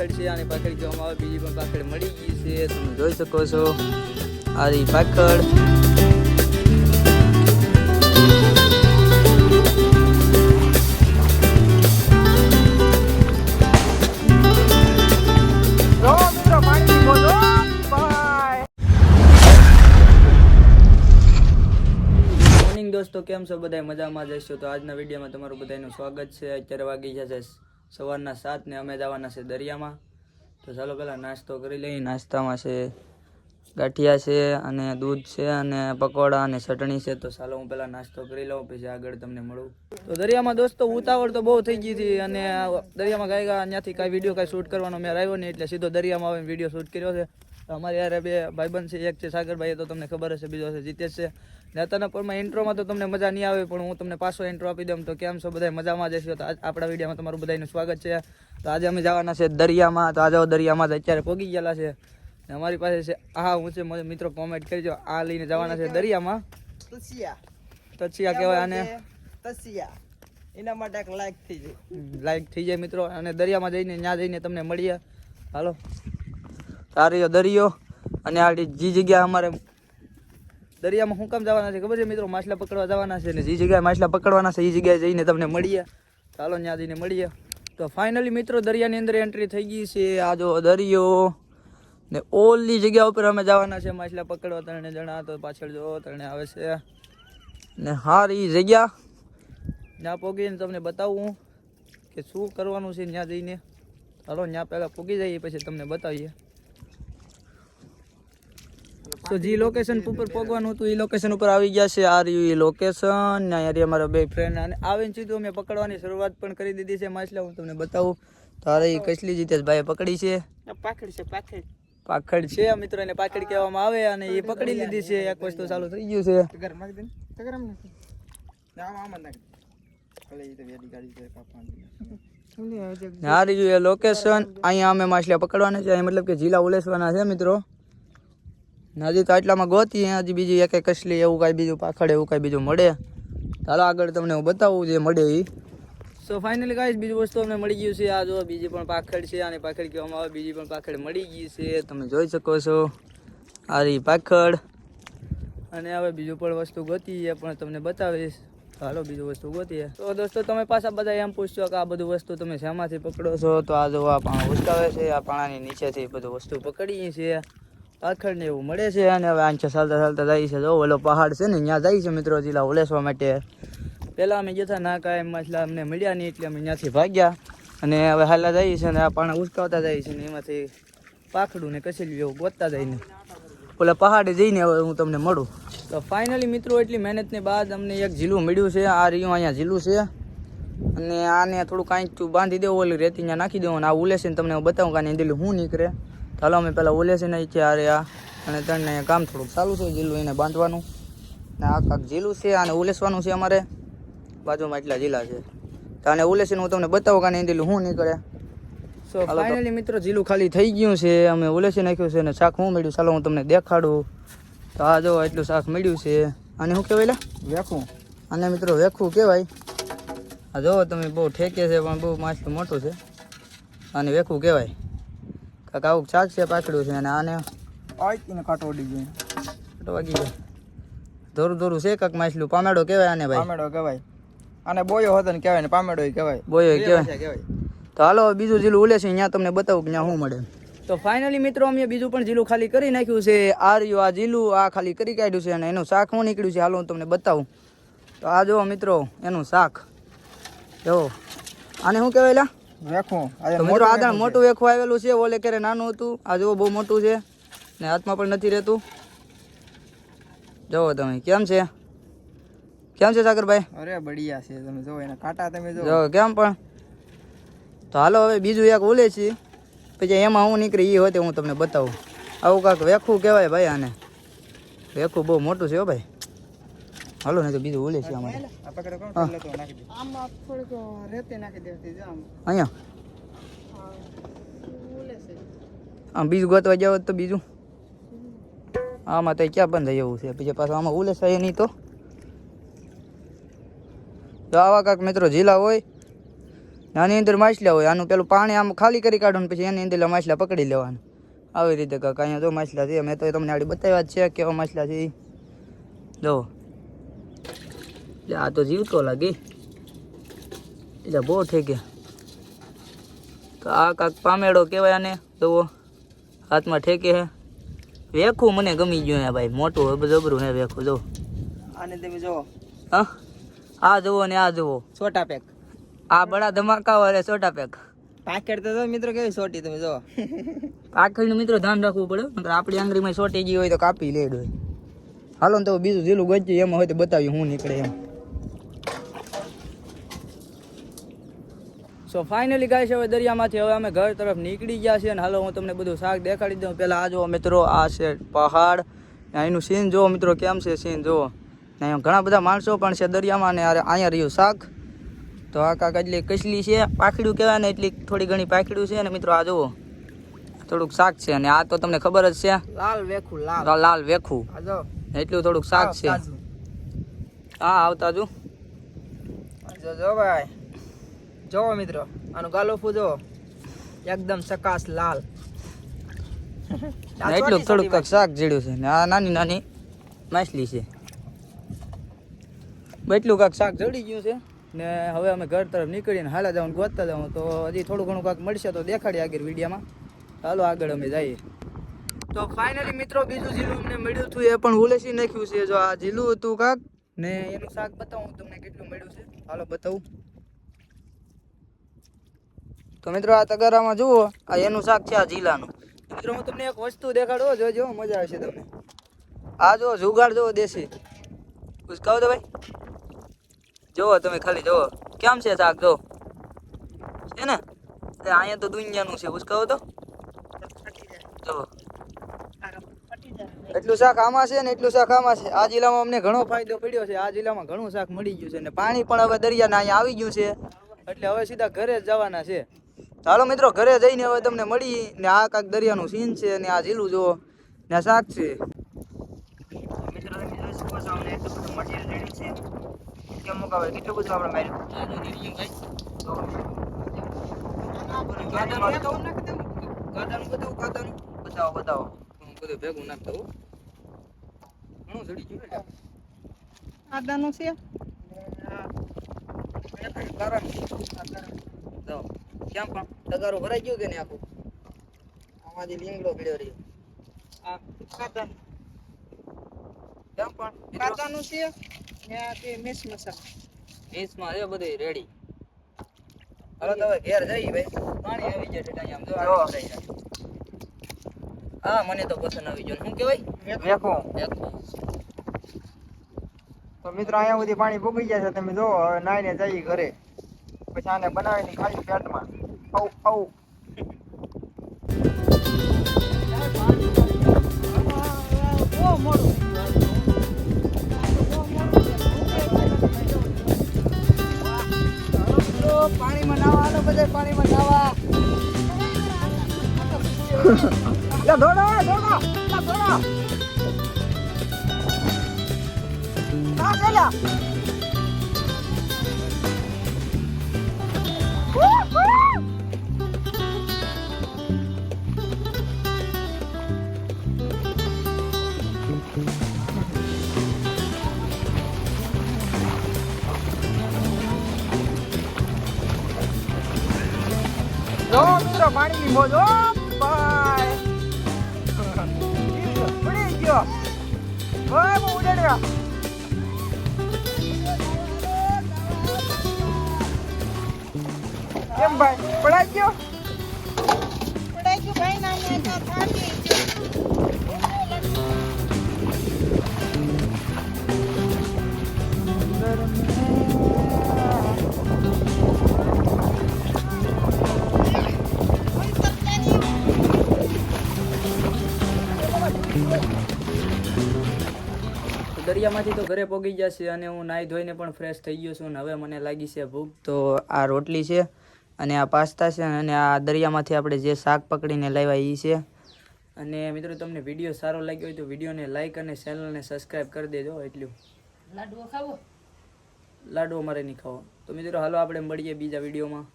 પાખડ છે અને પાખડ કહેવામાં આવે બીજી પણ પાખડ મળી ગઈ છે તમે જોઈ શકો છો. આ રહી પાખડ દોસ્તો કેમ છો? બધા મજામાં જશો તો આજના વિડીયોમાં તમારું બધાનું સ્વાગત છે. અત્યારે વાગી જશે સવારના સાત ને અમે જવાના છે દરિયામાં. તો ચાલો પહેલાં નાસ્તો કરી લઈએ. નાસ્તામાં છે ગાંઠિયા છે અને દૂધ છે અને પકોડા અને ચટણી છે. તો ચાલો હું પહેલાં નાસ્તો કરી લઉં, પછી આગળ તમને મળું. તો દરિયામાં દોસ્તો ઉતાવળ તો બહુ થઈ ગઈ હતી અને દરિયામાં ગાય ગયા ત્યાંથી કાંઈ વીડિયો કાંઈ શૂટ કરવાનો મેં આવ્યો નહીં, એટલે સીધો દરિયામાં આવીને વીડિયો શૂટ કર્યો છે. તો અમારે યાર બે ભાઈબંધ છે એક છે સાગરભાઈ તો તમને ખબર હશે બીજો છે જીતેશ છે. ને અત્યારના પરમાં ઇન્ટ્રોમાં તો તમને મજા નહીં આવે પણ હું તમને પાછો ઇન્ટ્રો આપી દઉં તો કેમ છો બધા મજામાં જશો તો આપણા વિડીયોમાં તમારું બધાનું સ્વાગત છે. તો આજે અમે જવાના છે દરિયામાં તો આજે દરિયામાં તો અત્યારે પહોંચી ગયેલા છે. ને અમારી પાસે છે આ હું છે મિત્રો કોમેન્ટ કરજો આ લઈને જવાના છે દરિયામાં. તસિયા. તસિયા કહેવાય આને? તસિયા. એના માટે એક લાઈક થઈ જાય. લાઈક થઈ જાય મિત્રો. અને દરિયામાં જઈને ત્યાં જઈને તમને મળીએ. હાલો. તારીયો દરિયો અને આ જે જગ્યા અમારે દરિયામાં શું કામ જવાના છે ખબર છે મિત્રો? માછલા પકડવા જવાના છે ને જે જગ્યાએ માછલા પકડવાના છે એ જગ્યાએ જઈને તમને મળીએ. ચાલો ત્યાં જઈને મળીએ. તો ફાઇનલી મિત્રો, દરિયાની અંદર એન્ટ્રી થઈ ગઈ છે આ જો દરિયો ને ઓલી જગ્યા ઉપર અમે જવાના છે માછલા પકડવા, ત્રણે જણા તો પાછળ જો, ત્રણે આવે છે. ને હારી જગ્યા ત્યાં પોગીને તમને બતાવું કે શું કરવાનું છે ત્યાં જઈને. ચાલો ત્યાં પહેલાં પોગી જઈએ, પછી તમને બતાવીએ. તો જે લોકેશન ઉપર પહોંચવાનું હતું એ લોકેશન ઉપર આવી ગયા છે. આ રહ્યું એ લોકેશન ને અહીંયા અમારા બે ફ્રેન્ડ અને આવીને સીધું અમે પકડવાની શરૂઆત પણ કરી દીધી છે માછલા. હું તમને બતાવું. તારે એ કસલી જીતેશભાઈએ પકડી છે. પાખડ છે પાખડ. પાખડ છે મિત્રો એને પાખડ કહેવામાં આવે અને એ પકડી લીધી છે. એક વસ્તુ ચાલુ થઈ ગયું છે. ભલે એ લોકેશન અહીંયા અમે માછલા પકડવાના છે. અહીં મતલબ કે જીલા ઉલેસવાના છે મિત્રો. હજી તો આટલામાં ગોતી હજી બીજી એક કસલી એવું કાંઈ બીજું પાખડ, એવું કાંઈ બીજું મળે. ચાલો આગળ તમને હું બતાવું જે મળે એ સો ફાઇનલી કાંઈ બીજું વસ્તુ અમને મળી ગયું છે. આ જો, બીજી પણ પાખડ છે અને પાખડ કહેવામાં આવે, બીજી પણ પાખડ મળી ગઈ છે. તમે જોઈ શકો છો, આ રહી પાખડ. અને હવે બીજું પણ વસ્તુ ગોતી છે પણ તમને બતાવીશ. હાલો બીજું વસ્તુ ગોતીએ. તો દોસ્તો, તમે પાછા બધા એમ પૂછશો કે આ બધું વસ્તુ તમે શેમાંથી પકડો છો? તો આ જો, આ પાણા ઉચકાવે છે, આ પાણાની નીચેથી બધું વસ્તુ પકડીએ છીએ પાખડ ને એવું મળે છે અને હવે આંચે ચાલતા ચાલતા જાય છે. જો ઓલો પહાડ છે ને, ત્યાં જાય છે મિત્રો જિલ્લા ઓલેસવા માટે. પહેલાં અમે જતા ના કાંઈ એમાં અમને મળ્યા નહીં, એટલે અમે ત્યાંથી ભાગ્યા. અને હવે હાલા જઈએ છે ને, આ પાણા ઉચકાવતા જાય છે ને, એમાંથી પાખડું ને કસેલું એવું ગોતતા જઈને ઓલા પહાડે જઈને હવે હું તમને મળું. તો ફાઇનલી મિત્રો, એટલી મહેનતની બાદ અમને એક ઝીલું મળ્યું છે. આ રહ્યું અહીંયા ઝીલું છે. અને આને થોડું કાંઈ બાંધી દેવું, ઓલી રેતી ત્યાં નાખી દેવું, અને આ ઉલેસીને તમને હું બતાવું કાંઈ દિલ હું નીકળે. ચાલો અમે પહેલાં ઉલેસીને નહીં આ રહ્યા અને ત્રણને કામ થોડુંક ચાલુ છે જીલું એને બાંધવાનું. ને આ કાંક જીલું છે અને ઉલેસવાનું છે અમારે. બાજુમાં એટલા જીલા છે. તો આને ઉલેસીને હું તમને બતાવું કાને એની શું નીકળે. સો ફાઇનલી મિત્રો જીલું ખાલી થઈ ગયું છે અમે ઉલેસી નાખ્યું છે અને શાક હું મળ્યું? ચાલો હું તમને દેખાડું. તો આ જો એટલું શાક મળ્યું છે. અને શું કહેવાય લા? વેખું. અને મિત્રો વેખું કહેવાય. આ જો તમે બહુ ઠેકે છે પણ બહુ માછલું મોટું છે. અને વેખું કહેવાય. કાંક આવું શાક છે પાછળું છે અને આને આઈતીને કાંટો ઉડી ગયો. તો વાગી ગયો. ધોરું ધોરું છે કાંક માછલું? પામેડો કહેવાય આને ભાઈ? પામેડો કહેવાય. અને બોયો હતો ને કહેવાય ને પામેડો કહેવાય. બોયો કહેવાય. તો હાલો બીજું જીલું ઉલે છે ત્યાં તમને બતાવું કે ત્યાં શું મળે. તો ફાઇનલી મિત્રો અમે બીજું પણ જીલું ખાલી કરી નાખ્યું છે. આ રહ્યું આ જીલું આ ખાલી કરી કાઢ્યું છે અને એનું શાક શું નીકળ્યું છે હાલો હું તમને બતાવું. તો આ જુઓ મિત્રો એનું શાક. જો આને શું કહેવાય લા? વેખું. મિત્રો મોટું વેખું આવેલું છે ઓલે ક્યારે નાનું હતું આ જુઓ બહુ મોટું છે ને હાથમાં પણ નથી રહેતું. જુઓ તમે કેમ છે? કેમ છે સાગરભાઈ? અરે બઢિયા છે તમે જો એના કાંટા તમે જો જો કેમ પણ? તો હાલો હવે બીજું એક ઓલે છે પછી એમાં હું નીકળી એ હોતે હું તમને બતાવું. આવું કાંક વેખું કહેવાય ભાઈ આને. વેખું બહુ મોટું છે હો ભાઈ. હાલો ને તો બીજું ઓલે છે અમારે આમાં. થોડીક રેતી નાખી દેતી જો આમ અહીંયા. આમ બીજું ગોતવા જાવ તો બીજું. આમાં તો ક્યાં બંધ થઈ જવું છે? પછી પાછું આમાં ઉલે છે નહીં તો. આવા કાંક મિત્રો જિલ્લા હોય આની અંદર માછલા હોય, આનું પેલું પાણી આમ ખાલી કરી કાઢવાનું પછી એની અંદર માછલા પકડી લેવાનું. આવી રીતે કાંક અહીંયા જો માછલા છે, મેં તો તમને આડી બતાવ્યા જ છે, કેવા માછલા છે જો. આ તો જીવતો લાગે એટલે બહુ ઠેકે તો આ કાંક પામેડો કહેવાય આને જુઓ હાથમાં ઠેકે હે વેખું મને ગમી ગયું હે ભાઈ મોટું જબરું હે વેખું જો આને તમે જો હા આ જુઓ ને આ જુઓ છોટા પેક આ બડા ધમાકા વાળે છોટા પેક પાકેટ તો મિત્રો કેવી છોટી તમે જો પાકડીનું મિત્રો ધ્યાન રાખવું પડે આપણી આંગળીમાં સોટી ગઈ હોય તો કાપી લેડ હોય હાલો ને તો બીજું જેલું ગજ્યું એમાં હોય તો બતાવ્યું હું નીકળે એમ સો ફાઇનલી છે હવે દરિયામાંથી હવે અમે ઘર તરફ નીકળી ગયા છીએ અને હાલો હું તમને બધું શાક દેખાડી દઉં. પહેલાં આ જુઓ મિત્રો આ છે પહાડ. અહીંનું સીન જુઓ મિત્રો કેમ છે સીન જુઓ. અહીંયા ઘણા બધા માણસો પણ છે દરિયામાં ને અહીંયા રહ્યું શાક. તો આ કાંક એટલી કસલી છે પાખડ્યું કહેવાય ને એટલી થોડી ઘણી પાખડ્યું છે. ને મિત્રો આ જુઓ થોડુંક શાક છે. અને આ તો તમને ખબર જ છે. લાલ વેખું લાલ. લાલ લાલ વેખું. એટલું થોડુંક શાક છે. હા આવતા જો ભાઈ. જોવો મિત્રો આનું ગાલોફું જો એકદમ ચકાસ લાલ. એટલું થોડુંક શાક જેડ્યું છે. ને આ નાની નાની. માછલી છે. એટલું કાંક શાક જડી ગયું છે. ને હવે અમે ઘર તરફ નીકળીને હાલા જવાનું ગોતતા જાઉં તો હજી થોડું ઘણું કાંક મળશે તો દેખાડીએ આગળ વિડીયામાં. ચાલો આગળ અમે જઈએ. તો ફાઇનલી મિત્રો બીજું ઝીલું અમને મળ્યું હતું એ પણ ઉલેસી નાખ્યું છે. જો આ ઝીલું હતું કાક ને એનું શાક બતાવું તમને કેટલું મળ્યું છે. હાલો બતાવું. તો મિત્રો આ તગારામાં જુઓ, આ એનું શાક છે આ જીલાનું. મિત્રો હું તમને એક વસ્તુ દેખાડો જોજો, મજા આવશે તમને. આ જો જુગાડ જુઓ, દેશી. કુછ કહો તો ભાઈ? જુઓ તમે ખાલી, જુઓ. કેમ છે શાક જો છે ને? અહીંયા તો દુનિયાનું છે કુછ કહો તો? જો એટલું શાક આમાં છે ને એટલું શાક આમાં છે. આ જિલ્લામાં અમને ઘણો ફાયદો પડ્યો છે. આ જિલ્લામાં ઘણું શાક મળી ગયું છે ને પાણી પણ હવે દરિયાના અહીંયા આવી ગયું છે. એટલે હવે સીધા ઘરે જ જવાના છે. ચાલો મિત્રો ઘરે જઈને હવે તમને મળી ને આ કાંક દરિયાનું સીન છે ને આ ઝીલું જુઓ ને આ શાક છે. મિત્રો તમે જોઈ શકો છો અમને એટલું બધું મટીરિયલ રેડી છે. કેમ મુકાવે? કેટલું બધું આપણે માર્યું? બતાવો બતાવો બતાવો. હું બધું ભેગું નાખતો હું ઘણું ગયું આદાનું છે. કેમ પણ તગારું ભરાઈ ગયું કે ને આખું? આમાંથી લીંગડો પીડ્યો રહ્યો. આ કેમ પણ છે ને આ તે મિસ મસાલા. મીસમાં છે બધું રેડી. હાલો તો હવે ઘેર જઈએ ભાઈ. પાણી આવી જાય ઠેઠા આમ જો જો. આ હા મને તો પસંદ આવી ગયો. શું કહેવાય? વેખો એકલો. તો મિત્રો અહીંયા સુધી પાણી ભૂગી જાય છે. તમે જોવો હવે નાઈને જઈએ ઘરે. પછી આને બનાવીને ખાલી પેટમાં. આવ આવ પાણીમાં નાવા હાલો બધા. પાણીમાં નાવા દોડો દોડો દોડો આ ચાલ્યા પાણી મોજ ઓ બાય ઉડી ગયો. ભાઈ બહુ ઉડાડ્યા. કેમ ભાઈ, પડાઈ ગયો? તો દરિયામાંથી તો ઘરે પોગી ગયા છે અને હું નાહી ધોઈને પણ ફ્રેશ થઈ ગયો છું અને હવે મને લાગી છે ભૂખ. તો આ રોટલી છે અને આ પાસ્તા છે અને આ દરિયામાંથી આપણે જે શાક પકડીને લાવ્યા એ છે. અને મિત્રો તમને વીડિયો સારો લાગ્યો હોય તો વિડીયોને લાઈક અને ચેનલને સબસ્ક્રાઈબ કરી દેજો એટલું. લાડવો ખાવો? લાડવો મારે નહીં ખાવો. તો મિત્રો હાલો આપણે મળીએ બીજા વિડીયોમાં.